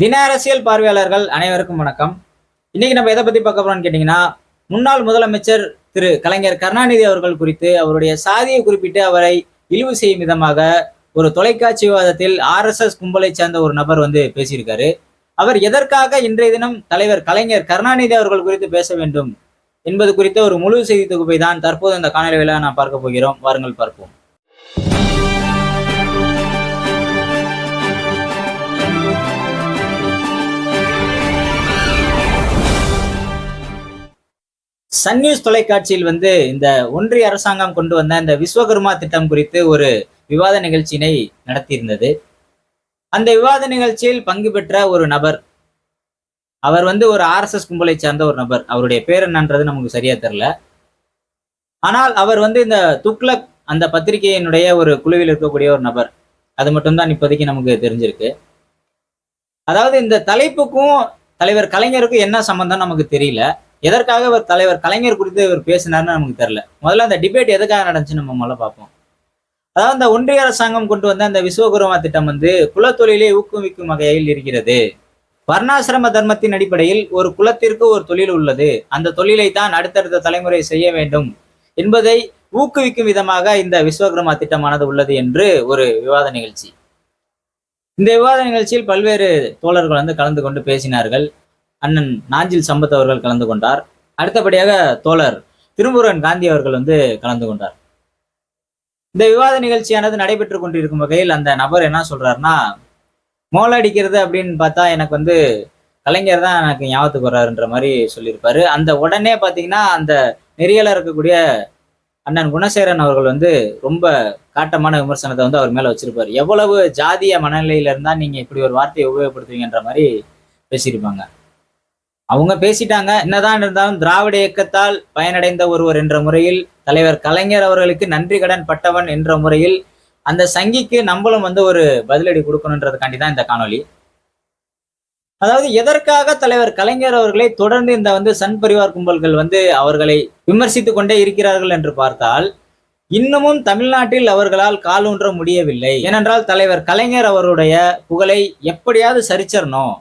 தின அரசியல் பார்வையாளர்கள் அனைவருக்கும் வணக்கம். இன்னைக்கு நம்ம எதை பத்தி பார்க்க போறோம்னு கேட்டீங்கன்னா முன்னாள் முதலமைச்சர் திரு கலைஞர் கருணாநிதி அவர்கள் குறித்து அவருடைய சாதியை குறிப்பிட்டு அவரை இழிவு செய்யும் விதமாக ஒரு தொலைக்காட்சி விவாதத்தில் ஆர்எஸ்எஸ் கும்பலை சேர்ந்த ஒரு நபர் வந்து பேசியிருக்காரு. அவர் எதற்காக இன்றைய தினம் தலைவர் கலைஞர் கருணாநிதி அவர்கள் குறித்து பேச வேண்டும் என்பது குறித்த ஒரு முழு செய்தி தொகுப்பை தான் தற்போது இந்த காணொலியில நான் பார்க்க போகிறோம். வாருங்கள் பார்ப்போம். சன் நியூஸ் தொலைக்காட்சியில் வந்து இந்த ஒன்றிய அரசாங்கம் கொண்டு வந்த இந்த விஸ்வகர்மா திட்டம் குறித்து ஒரு விவாத நிகழ்ச்சியினை நடத்தியிருந்தது. அந்த விவாத நிகழ்ச்சியில் பங்கு பெற்ற ஒரு நபர் அவர் வந்து ஒரு ஆர்எஸ்எஸ் கும்பலை சேர்ந்த ஒரு நபர். அவருடைய பேர் என்னன்றது நமக்கு சரியா தெரில ஆனால் அவர் வந்து இந்த துக்ளக் அந்த பத்திரிகையினுடைய ஒரு குழுவில் இருக்கக்கூடிய ஒரு நபர். அது மட்டும்தான் இப்போதைக்கு நமக்கு தெரிஞ்சிருக்கு. அதாவது இந்த தலைப்புக்கும் தலைவர் கலைஞருக்கும் என்ன சம்பந்தம் நமக்கு தெரியல. எதற்காக இவர் தலைவர் கலைஞர் குறித்து இவர் பேசினார்னு நமக்கு தெரியல. முதல்ல அந்த டிபேட் எதுக்காக நடந்துச்சு நம்ம முதல்ல பார்ப்போம். அதாவது அந்த ஒன்றிய அரசாங்கம் கொண்டு வந்த அந்த விஸ்வகுருமா திட்டம் வந்து குலத்தொழிலை ஊக்குவிக்கும் வகையில் இருக்கிறது. வர்ணாசிரம தர்மத்தின் அடிப்படையில் ஒரு குலத்திற்கு ஒரு தொழில் உள்ளது. அந்த தொழிலை தான் அடுத்தடுத்த தலைமுறை செய்ய வேண்டும் என்பதை ஊக்குவிக்கும் விதமாக இந்த விஸ்வகர்மா திட்டமானது உள்ளது என்று ஒரு விவாத நிகழ்ச்சி. இந்த விவாத நிகழ்ச்சியில் பல்வேறு தோழர்கள் வந்து கலந்து கொண்டு பேசினார்கள். அண்ணன் நாஞ்சில் சம்பத் அவர்கள் கலந்து கொண்டார். அடுத்தபடியாக தோழர் திருமுருகன் காந்தி அவர்கள் வந்து கலந்து கொண்டார். இந்த விவாத நிகழ்ச்சியானது நடைபெற்று கொண்டிருக்கும் வகையில் அந்த நபர் என்ன சொல்றாருன்னா மோளடிக்கிறது அப்படின்னு பார்த்தா எனக்கு வந்து கலைஞர் தான் எனக்கு ஞாபகத்துக்கு வர்றாருன்ற மாதிரி சொல்லியிருப்பாரு. அந்த உடனே பார்த்தீங்கன்னா அந்த நெறியலாக இருக்கக்கூடிய அண்ணன் குணசேரன் அவர்கள் வந்து ரொம்ப காட்டமான விமர்சனத்தை வந்து அவர் மேல வச்சிருப்பாரு. எவ்வளவு ஜாதிய மனநிலையில இருந்தால் நீங்க இப்படி ஒரு வார்த்தையை உபயோகப்படுத்துவீங்கன்ற மாதிரி பேசியிருப்பாங்க. அவங்க பேசிட்டாங்க. என்னதான் இருந்தாலும் திராவிட இயக்கத்தால் பயனடைந்த ஒருவர் என்ற முறையில் தலைவர் கலைஞர் அவர்களுக்கு நன்றி கடன் பட்டவன் என்ற முறையில் அந்த சங்கிக்கு நம்மளும் வந்து ஒரு பதிலடி கொடுக்கணுன்றதுக்காண்டி தான் இந்த காணொளி. அதாவது எதற்காக தலைவர் கலைஞர் அவர்களை தொடர்ந்து இந்த வந்து சன் பரிவார் கும்பல்கள் வந்து அவர்களை விமர்சித்து கொண்டே இருக்கிறார்கள் என்று பார்த்தால் இன்னமும் தமிழ்நாட்டில் அவர்களால் காலூன்ற முடியவில்லை. ஏனென்றால் தலைவர் கலைஞர் அவருடைய புகழை எப்படியாவது சரிச்சரணும்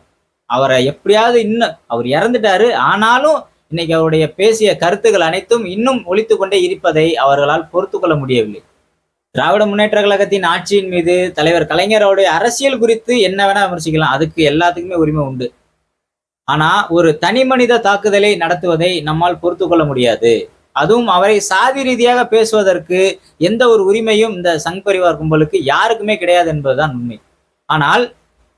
அவரை எப்படியாவது இன்னும் அவர் இறந்துட்டாரு. ஆனாலும் இன்னைக்கு அவருடைய பேசிய கருத்துக்கள் அனைத்தும் இன்னும் ஒழித்து கொண்டே இருப்பதை அவர்களால் பொறுத்து கொள்ள முடியவில்லை. திராவிட முன்னேற்ற கழகத்தின் ஆட்சியின் மீது தலைவர் கலைஞரோடைய அரசியல் குறித்து என்ன வேணா விமர்சிக்கலாம். அதுக்கு எல்லாத்துக்குமே உரிமை உண்டு. ஆனா ஒரு தனி மனித தாக்குதலை நடத்துவதை நம்மால் பொறுத்து கொள்ள முடியாது. அதுவும் அவரை சாதி ரீதியாக பேசுவதற்கு எந்த ஒரு உரிமையும் இந்த சங் பரிவார் கும்பலுக்கு யாருக்குமே கிடையாது என்பதுதான் உண்மை. ஆனால்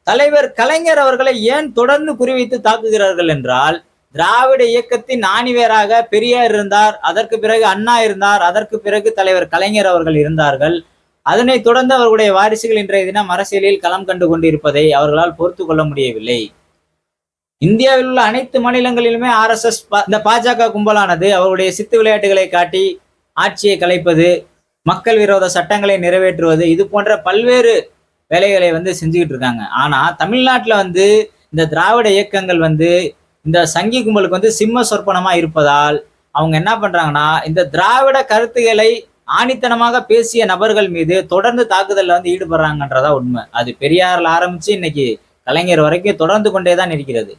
தலைவர் கலைஞர் அவர்களை ஏன் தொடர்ந்து குறிவைத்து தாக்குகிறார்கள் என்றால் திராவிட இயக்கத்தின் ஆணிவேராக பெரியார் இருந்தார் அதற்கு பிறகு அண்ணா இருந்தார் அதற்கு பிறகு தலைவர் கலைஞர் அவர்கள் இருந்தார்கள். அதனைத் தொடர்ந்து அவர்களுடைய வாரிசுகள் இன்றைய தினம் அரசியலில் களம் கண்டு கொண்டிருப்பதை அவர்களால் பொறுத்து கொள்ள முடியவில்லை. இந்தியாவில் உள்ள அனைத்து மாநிலங்களிலுமே ஆர்எஸ்எஸ் இந்த பாஜக கும்பலானது அவருடைய சித்து விளையாட்டுகளை காட்டி ஆட்சியை கலைப்பது மக்கள் விரோத சட்டங்களை நிறைவேற்றுவது இது போன்ற பல்வேறு வேலைகளை வந்து செஞ்சுக்கிட்டு இருக்காங்க. ஆனால் தமிழ்நாட்டில் வந்து இந்த திராவிட இயக்கங்கள் வந்து இந்த சங்கி கும்பலுக்கு வந்து சிம்ம சொற்பனமாக இருப்பதால் அவங்க என்ன பண்ணுறாங்கன்னா இந்த திராவிட கருத்துக்களை ஆணித்தனமாக பேசிய நபர்கள் மீது தொடர்ந்து தாக்குதலில் வந்து ஈடுபடுறாங்கன்றதா உண்மை. அது பெரியாரில் ஆரம்பித்து இன்னைக்கு கலைஞர் வரைக்கும் தொடர்ந்து கொண்டே தான் இருக்கிறது.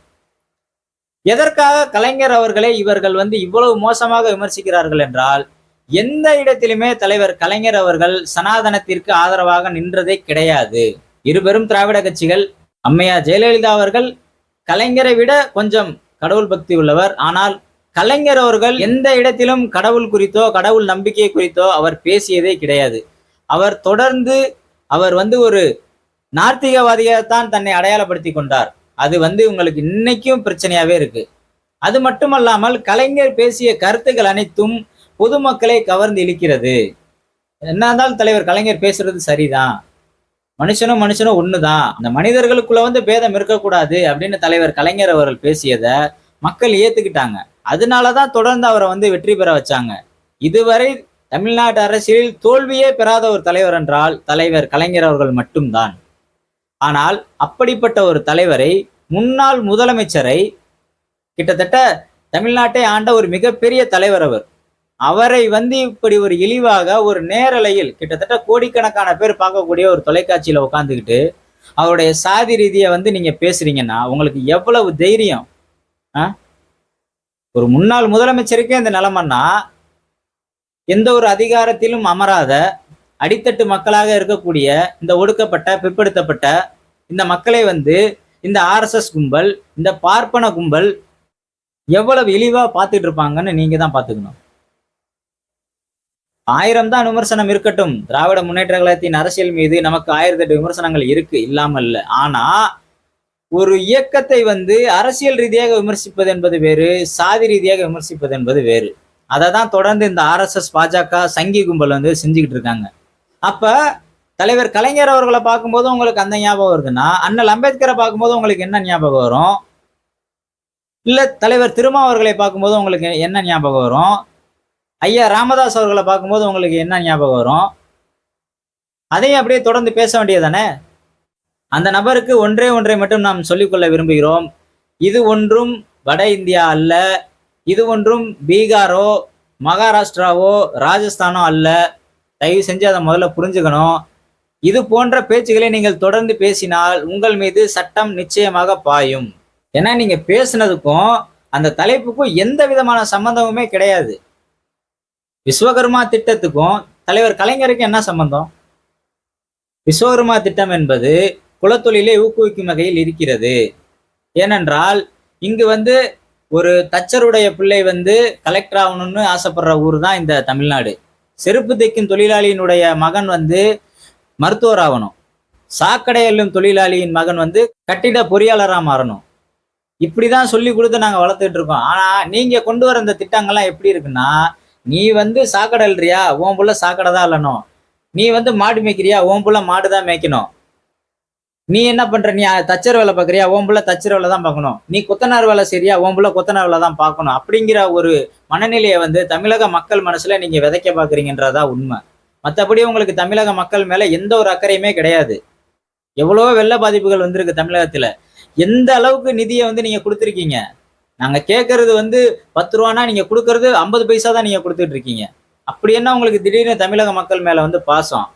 எதற்காக கலைஞர் அவர்களை இவர்கள் வந்து இவ்வளவு மோசமாக விமர்சிக்கிறார்கள் என்றால் எந்த இடத்திலுமே தலைவர் கலைஞர் அவர்கள் சனாதனத்திற்கு ஆதரவாக நின்றதே கிடையாது. இருபெரும் திராவிட கட்சிகள் அம்மையா ஜெயலலிதா அவர்கள் கலைஞரை விட கொஞ்சம் கடவுள் பக்தி உள்ளவர். ஆனால் கலைஞர் அவர்கள் எந்த இடத்திலும் கடவுள் குறித்தோ கடவுள் நம்பிக்கை குறித்தோ அவர் பேசியதே கிடையாது. அவர் தொடர்ந்து அவர் வந்து ஒரு நார்த்திகவாதியாகத்தான் தன்னை அடையாளப்படுத்தி கொண்டார். அது வந்து உங்களுக்கு இன்னைக்கும் பிரச்சனையாவே இருக்கு. அது மட்டுமல்லாமல் கலைஞர் பேசிய கருத்துக்கள் அனைத்தும் பொதுமக்களை கவர்ந்து இழுக்கிறது. என்ன இருந்தாலும் தலைவர் கலைஞர் பேசுறது சரிதான். மனுஷனும் மனுஷனும் ஒண்ணுதான். அந்த மனிதர்களுக்குள்ள வந்து பேதம் இருக்கக்கூடாது அப்படின்னு தலைவர் கலைஞர் அவர்கள் பேசியதை மக்கள் ஏத்துக்கிட்டாங்க. அதனாலதான் தொடர்ந்து அவரை வந்து வெற்றி பெற வச்சாங்க. இதுவரை தமிழ்நாட்டு அரசியலில் தோல்வியே பெறாத ஒரு தலைவர் என்றால் தலைவர் கலைஞர் அவர்கள் மட்டும்தான். ஆனால் அப்படிப்பட்ட ஒரு தலைவரை முன்னாள் முதலமைச்சரை கிட்டத்தட்ட தமிழ்நாட்டை ஆண்ட ஒரு மிகப்பெரிய தலைவர் அவர். அவரை வந்து இப்படி ஒரு இழிவாக ஒரு நேரலையில் கிட்டத்தட்ட கோடிக்கணக்கான பேர் பார்க்கக்கூடிய ஒரு தொலைக்காட்சியில் உட்காந்துக்கிட்டு அவருடைய சாதி ரீதியை வந்து நீங்கள் பேசுறீங்கன்னா உங்களுக்கு எவ்வளவு தைரியம் ஆ? ஒரு முன்னாள் முதலமைச்சருக்கே இந்த நிலமன்னா எந்த ஒரு அதிகாரத்திலும் அமராத அடித்தட்டு மக்களாக இருக்கக்கூடிய இந்த ஒடுக்கப்பட்ட பிற்படுத்தப்பட்ட இந்த மக்களை வந்து இந்த ஆர்எஸ்எஸ் கும்பல் இந்த பார்ப்பன கும்பல் எவ்வளவு இழிவாக பார்த்துட்டு இருப்பாங்கன்னு நீங்கள் தான் பார்த்துக்கணும் ஆயிரம் தான் விமர்சனம் இருக்கட்டும். திராவிட முன்னேற்ற கழகத்தின் அரசியல் மீது நமக்கு ஆயிரத்தி எட்டு விமர்சனங்கள் இருக்கு இல்லாமல் இல்லை ஆனா ஒரு இயக்கத்தை வந்து அரசியல் ரீதியாக விமர்சிப்பது என்பது வேறு சாதி ரீதியாக விமர்சிப்பது என்பது வேறு. அதை தான் தொடர்ந்து இந்த ஆர்எஸ்எஸ் பாஜக சங்கி கும்பல் வந்து செஞ்சுக்கிட்டு இருக்காங்க. அப்போ தலைவர் கலைஞர் அவர்களை பார்க்கும்போது உங்களுக்கு அந்த ஞாபகம் வருதுன்னா அண்ணல் அம்பேத்கரை பார்க்கும்போது உங்களுக்கு என்ன ஞாபகம் வரும்? இல்லை தலைவர் திருமா அவர்களை பார்க்கும்போது உங்களுக்கு என்ன ஞாபகம் வரும்? ஐயா ராமதாஸ் அவர்களை பார்க்கும்போது உங்களுக்கு என்ன ஞாபகம் வரும்? அதையும் அப்படியே தொடர்ந்து பேச வேண்டியதானே அந்த நபருக்கு ஒன்றே ஒன்றை மட்டும் நாம் சொல்லிக்கொள்ள விரும்புகிறோம். இது ஒன்றும் வட இந்தியா அல்ல. இது ஒன்றும் பீகாரோ மகாராஷ்டிராவோ ராஜஸ்தானோ அல்ல. தயவு செஞ்சு அதை முதல்ல புரிஞ்சுக்கணும். இது போன்ற பேச்சுகளை நீங்கள் தொடர்ந்து பேசினால் உங்கள் மீது சட்டம் நிச்சயமாக பாயும். ஏன்னா நீங்கள் பேசுனதுக்கும் அந்த தலைப்புக்கும் எந்த விதமான சம்பந்தமுமே கிடையாது. விஸ்வகர்மா திட்டத்துக்கும் தலைவர் கலைஞருக்கும் என்ன சம்பந்தம்? விஸ்வகர்மா திட்டம் என்பது குலத்தொழிலை ஊக்குவிக்கும் வகையில் இருக்கிறது. ஏனென்றால் இங்கு வந்து ஒரு தச்சருடைய பிள்ளை வந்து கலெக்டர் ஆகணும்னு ஆசைப்படுற ஊர் தான் இந்த தமிழ்நாடு. செருப்பு தைக்கும் தொழிலாளியினுடைய மகன் வந்து மருத்துவர் ஆகணும். சாக்கடை அள்ளும் தொழிலாளியின் மகன் வந்து கட்டிட பொறியாளராக மாறணும். இப்படி தான் சொல்லி கொடுத்து நாங்கள் வளர்த்துட்டு இருக்கோம். ஆனால் நீங்கள் கொண்டு வர இந்த திட்டங்கள்லாம் எப்படி இருக்குன்னா நீ வந்து சாக்கடை இல்லையா உன் புள்ள சாக்கடை தான் இல்லணும் நீ வந்து மாடு மேய்க்கிறியா? உன் புள்ள மாடு தான் மேய்க்கணும். நீ என்ன பண்ற? நீ தச்சர் வேலை பார்க்குறியா உன் புள்ள தச்சர் வேலை தான் பார்க்கணும் நீ கொத்தனார் வேலை சரியா உன் புள்ள கொத்தனார் வேலை தான் பார்க்கணும் அப்படிங்கிற ஒரு மனநிலையை வந்து தமிழக மக்கள் மனசுல நீங்க விதைக்க பாக்குறீங்கன்றதா உண்மை. மற்றபடி உங்களுக்கு தமிழக மக்கள் மேல எந்த ஒரு அக்கறையுமே கிடையாது. எவ்வளோ வெள்ள பாதிப்புகள் வந்திருக்கு தமிழகத்துல. எந்த அளவுக்கு நிதியை வந்து நீங்க கொடுத்துருக்கீங்க? நாங்க கேட்கறது வந்து பத்து ரூபானா நீங்க கொடுக்கறது ஐம்பது பைசா தான் நீங்க கொடுத்துட்டு இருக்கீங்க. அப்படி என்ன உங்களுக்கு திடீர்னு தமிழக மக்கள் மேல வந்து பாசம்?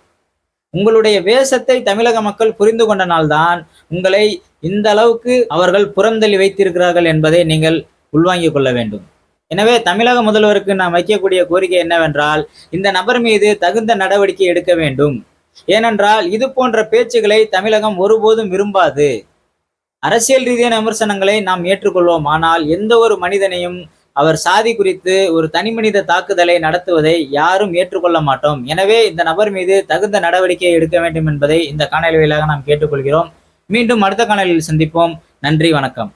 உங்களுடைய வேஷத்தை தமிழக மக்கள் புரிந்து கொண்டனால்தான் உங்களை இந்த அளவுக்கு அவர்கள் புறந்தள்ளி வைத்திருக்கிறார்கள் என்பதை நீங்கள் உள்வாங்கிக் கொள்ள வேண்டும். எனவே தமிழக முதல்வருக்கு நாம் வைக்கக்கூடிய கோரிக்கை என்னவென்றால் இந்த நபர் மீது தகுந்த நடவடிக்கை எடுக்க வேண்டும். ஏனென்றால் இது போன்ற பேச்சுகளை தமிழகம் ஒருபோதும் விரும்பாது. அரசியல் ரீதியான விமர்சனங்களை நாம் ஏற்றுக்கொள்வோம். ஆனால் எந்த ஒரு மனிதனையும் அவர் சாதி குறித்து ஒரு தனிமனித தாக்குதலை நடத்துவதை யாரும் ஏற்றுக்கொள்ள மாட்டோம். எனவே இந்த நபர் மீது தகுந்த நடவடிக்கை எடுக்க வேண்டும் என்பதை இந்த காணொலி வாயிலாக நாம் கேட்டுக்கொள்கிறோம். மீண்டும் அடுத்த காணொலியில் சந்திப்போம். நன்றி வணக்கம்.